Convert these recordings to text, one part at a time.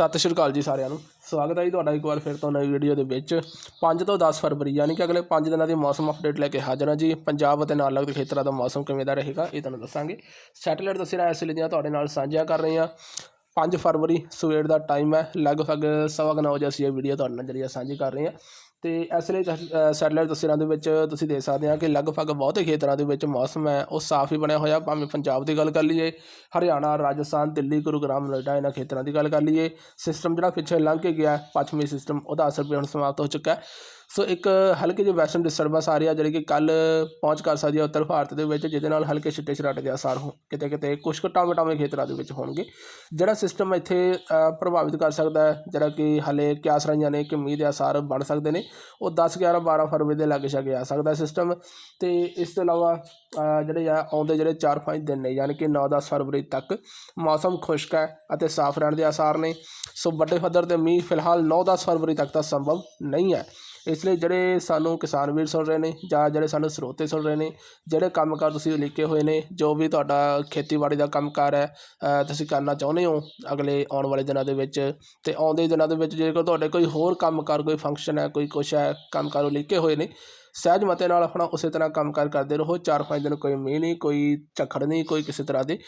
ਸਤਿ ਸ਼੍ਰੀ ਅਕਾਲ ਜੀ ਸਾਰਿਆਂ ਨੂੰ। ਸਵਾਗਤ ਹੈ ਜੀ ਤੁਹਾਡਾ ਇੱਕ ਵਾਰ ਫਿਰ ਤੋਂ ਨਵੀਂ ਵੀਡੀਓ ਦੇ ਵਿੱਚ। 5 ਤੋਂ 10 ਫਰਵਰੀ, ਯਾਨੀ ਕਿ ਅਗਲੇ 5 ਦਿਨਾਂ ਦੀ ਮੌਸਮ ਅਪਡੇਟ ਲੈ ਕੇ ਹਾਜ਼ਰ ਹਾਂ ਜੀ। ਪੰਜਾਬ ਅਤੇ ਨਾਲ ਲੱਗਦੇ ਖੇਤਰਾਂ ਦਾ ਮੌਸਮ ਕਿਵੇਂ ਦਾ ਰਹੇਗਾ ਇਹ ਤੁਹਾਨੂੰ ਦੱਸਾਂਗੇ। ਸੈਟੇਲਾਈਟ ਤਸਵੀਰਾਂ ਇਸ ਲਈ ਦੀਆਂ ਤੁਹਾਡੇ ਨਾਲ ਸਾਂਝੀਆਂ ਕਰ ਰਹੇ ਹਾਂ। 5 ਫਰਵਰੀ ਸਵੇਰ ਦਾ ਟਾਈਮ ਹੈ। ਲਗਭਗ ਸਵਾ ਕੁ ਨੌ ਵਜੇ ਅਸੀਂ ਇਹ ਵੀਡੀਓ ਤੁਹਾਡੇ ਨਾਲ ਜਿਹੜੀ ਸਾਂਝੀ ਕਰ ਰਹੇ ਹਾਂ। ਤੇ ਇਸ ਲਈ ਸੈਟੇਲਾਈਟ ਤਸਵੀਰਾਂ ਦੇ ਵਿੱਚ ਤੁਸੀਂ ਦੇਖ ਸਕਦੇ ਆ ਕਿ ਲਗਭਗ ਬਹੁਤੇ ਖੇਤਰਾਂ ਦੇ ਵਿੱਚ ਮੌਸਮ ਹੈ। ਉਹ ਸਾਫ਼ ਹੀ ਬਣਿਆ ਹੋਇਆ। ਭਾਵੇਂ ਪੰਜਾਬ ਦੀ ਗੱਲ ਕਰ ਲਈਏ, ਹਰਿਆਣਾ, ਰਾਜਸਥਾਨ, ਦਿੱਲੀ, ਗੁਰੂਗ੍ਰਾਮ, ਨੋਇਡਾ ਇਹਨਾਂ ਖੇਤਰਾਂ ਦੀ ਗੱਲ ਕਰ ਲਈਏ। ਸਿਸਟਮ ਜਿਹੜਾ ਪਿੱਛੇ ਲੰਘ ਕੇ ਗਿਆ, ਪੱਛਮੀ ਸਿਸਟਮ ਉਹਦਾ ਅਸਰ ਵੀ ਹੁਣ ਸਮਾਪਤ ਹੋ ਚੁੱਕਾ ਹੈ। ਸੋ ਇੱਕ ਹਲਕੀ ਜਿਹੀ ਵੈਸਟਰਨ ਡਿਸਟਰਬੈਂਸ ਆ ਰਹੀ ਆ, ਜਿਹੜੀ ਕਿ ਕੱਲ ਪਹੁੰਚ ਕਰ ਸਕਦੀ ਹੈ ਉੱਤਰ ਭਾਰਤ ਦੇ ਵਿੱਚ, ਜਿਹਦੇ ਨਾਲ ਹਲਕੇ ਛਿੱਟੇ ਛਰਾਟੇ ਦੇ ਅਸਰ ਹੋ ਕਿਤੇ ਕਿਤੇ ਕੁਝ ਕੁ ਟਾਵੇਂ ਖੇਤਰਾਂ ਦੇ ਵਿੱਚ ਹੋਣਗੇ। ਜਿਹੜਾ ਸਿਸਟਮ ਇੱਥੇ ਪ੍ਰਭਾਵਿਤ ਕਰ ਸਕਦਾ ਹੈ, ਜਿਹੜਾ ਕਿ ਹਲੇ ਕਿਆਸ ਰਹੀਆਂ ਨੇ ਕਿ ਮੀਂਹ ਦੇ ਅਸਰ ਬਣ ਸਕਦੇ ਨੇ, ਉਹ 10 11 12 ਫਰਵਰੀ ਦੇ ਲਾਗੇ ਛਾਗੇ ਆ ਸਕਦਾ ਸਿਸਟਮ ਤੇ ਇਸ ਤੋਂ ਇਲਾਵਾ ਜਿਹੜੇ ਆ, ਆਉਂਦੇ ਜਿਹੜੇ 4-5 ਦਿਨ ਨੇ, ਯਾਨੀ ਕਿ 9-10 ਫਰਵਰੀ ਤੱਕ ਮੌਸਮ ਖੁਸ਼ਕ ਹੈ ਅਤੇ ਸਾਫ਼ ਰਹਿਣ ਦੇ ਆਸਾਰ ਨੇ। ਸੋ ਵੱਡੇ ਪੱਧਰ ਤੇ ਮੀਂਹ ਫਿਲਹਾਲ 9-10 ਫਰਵਰੀ ਤੱਕ ਤਾਂ ਸੰਭਵ ਨਹੀਂ ਹੈ। ਇਸ ਲਈ ਜਿਹੜੇ ਸਾਨੂੰ ਕਿਸਾਨ ਵੀਰ ਸੁਣ ਰਹੇ ਨੇ ਜਾਂ ਜਿਹੜੇ ਸਾਨੂੰ ਸਰੋਤੇ ਸੁਣ ਰਹੇ ਨੇ, ਜਿਹੜੇ ਕੰਮਕਾਰ ਤੁਸੀਂ ਲਿਖੇ ਹੋਏ ਨੇ, ਜੋ ਵੀ ਤੁਹਾਡਾ ਖੇਤੀਬਾੜੀ ਦਾ ਕੰਮਕਾਰ ਹੈ ਤੁਸੀਂ ਕਰਨਾ ਚਾਹੁੰਦੇ ਹੋ ਅਗਲੇ ਆਉਣ ਵਾਲੇ ਦਿਨਾਂ ਦੇ ਵਿੱਚ ਤੇ ਆਉਂਦੇ ਦਿਨਾਂ ਦੇ ਵਿੱਚ ਜੇਕਰ ਤੁਹਾਡੇ ਕੋਈ ਹੋਰ ਕੰਮਕਾਰ, ਕੋਈ ਫੰਕਸ਼ਨ ਹੈ, ਕੋਈ ਕੁਛ ਹੈ, ਕੰਮਕਾਰ ਉਹ ਲਿਖੇ ਹੋਏ ਨੇ, ਸਹਿਜ ਮਤੇ ਨਾਲ ਆਪਣਾ ਉਸੇ ਤਰ੍ਹਾਂ ਕੰਮਕਾਰ ਕਰਦੇ ਰਹੋ। ਚਾਰ ਪੰਜ ਦਿਨ ਕੋਈ ਮੀਂਹ ਨਹੀਂ, ਕੋਈ ਝੱਖੜ ਨਹੀਂ, ਕੋਈ ਕਿਸੇ ਤਰ੍ਹਾਂ ਦੇ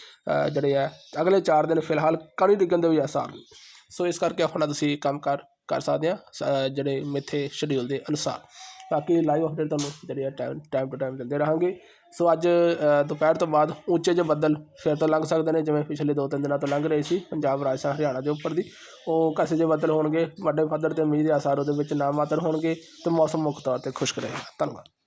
ਜਿਹੜੇ ਆ ਅਗਲੇ ਚਾਰ ਦਿਨ ਫਿਲਹਾਲ ਕਣੀ ਡਿੱਗਣ ਦੇ ਵੀ ਆਸਾਰ ਨਹੀਂ। ਸੋ ਇਸ ਕਰਕੇ ਆਪਣਾ ਤੁਸੀਂ ਕੰਮਕਾਰ ਕਰ ਸਕਦੇ ਆ, ਸ- ਜਿਹੜੇ ਮਿੱਥੇ ਸ਼ਡਿਊਲ ਦੇ ਅਨੁਸਾਰ। ਬਾਕੀ ਲਾਈਵ ਅਪਡੇਟ ਤੁਹਾਨੂੰ ਜਿਹੜੇ ਆ ਟਾਈਮ ਟਾਈਮ ਟੂ ਟਾਈਮ ਦਿੰਦੇ ਰਹਾਂਗੇ। ਸੋ ਅੱਜ ਦੁਪਹਿਰ ਤੋਂ ਬਾਅਦ ਉੱਚੇ ਜਿਹੇ ਬੱਦਲ ਫਿਰ ਤੋਂ ਲੰਘ ਸਕਦੇ ਨੇ, ਜਿਵੇਂ ਪਿਛਲੇ ਦੋ ਤਿੰਨ ਦਿਨਾਂ ਤੋਂ ਲੰਘ ਰਹੇ ਸੀ, ਪੰਜਾਬ, ਰਾਜਸਥਾਨ, ਹਰਿਆਣਾ ਦੇ ਉੱਪਰ ਦੀ। ਉਹ ਕਸੇ ਜਿਹੇ ਬੱਦਲ ਹੋਣਗੇ, ਵੱਡੇ ਪੱਧਰ ਤੇ ਮੀਂਹ ਦੇ ਆਸਾਰ ਉਹਦੇ ਵਿੱਚ ਨਾ ਮਾਤਰ ਹੋਣਗੇ ਤੇ ਮੌਸਮ ਮੁੱਖ ਤੌਰ ਤੇ ਖੁਸ਼ਕ ਰਹੇਗਾ। ਧੰਨਵਾਦ।